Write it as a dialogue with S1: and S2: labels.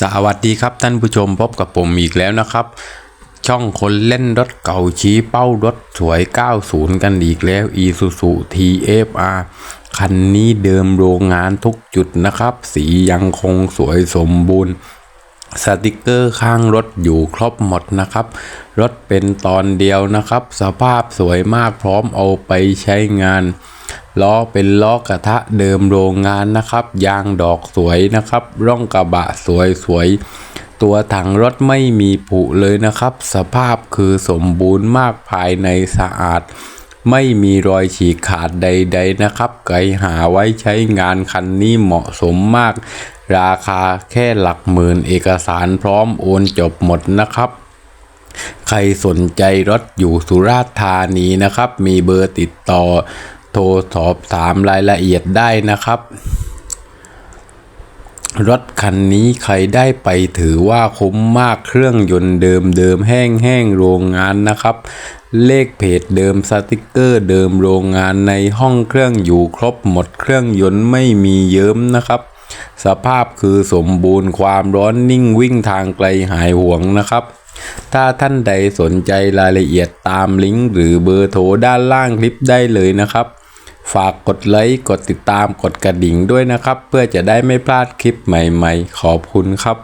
S1: สวัสดีครับท่านผู้ชมพบกับผมอีกแล้วนะครับ ช่องคนเล่นรถเก่าชี้เป้ารถสวย 90 กันอีกแล้ว Isuzu TFR คันนี้เดิมโรงงานทุกจุดนะครับ สียังคงสวยสมบูรณ์ สติกเกอร์ข้างรถอยู่ครบหมดนะครับ รถเป็นตอนเดียวนะครับ สภาพสวยมากพร้อมเอาไปใช้งาน ล้อเป็นล้อกระทะเดิมโรงงานนะครับ ยางดอกสวยนะครับ ร่องกระบะสวยสวยๆตัวถังรถไม่มีผุเลยนะครับ สภาพคือสมบูรณ์มากภายในสะอาด ไม่มีรอยฉีกขาดใด ๆนะครับไกหาไว้ใช้งานคันนี้เหมาะสมมาก ราคาแค่หลักหมื่นเอกสารพร้อมโอนจบหมดนะครับใครสนใจรถอยู่สุราษฎร์ธานีนะครับ มีเบอร์ติดต่อ โทรสอบถามรายละเอียดได้นะครับ รถคันนี้ใครได้ไปถือว่าคุ้มมากเครื่องยนต์เดิมเดิมแห้งแห้งโรงงานนะครับ เลขเพจเดิมสติกเกอร์เดิมโรงงานในห้องเครื่องอยู่ครบหมดเครื่องยนต์ไม่มีเยิ้มนะครับสภาพคือสมบูรณ์ความร้อนนิ่งวิ่งทางไกลหายห่วงนะครับ ถ้าท่านใดสนใจรายละเอียดตามลิงก์หรือเบอร์โทรด้านล่างคลิปได้เลยนะครับ ฝากกดไลค์ กดติดตาม กดกระดิ่งด้วยนะครับ เพื่อจะได้ไม่พลาดคลิปใหม่ๆ ขอบคุณครับ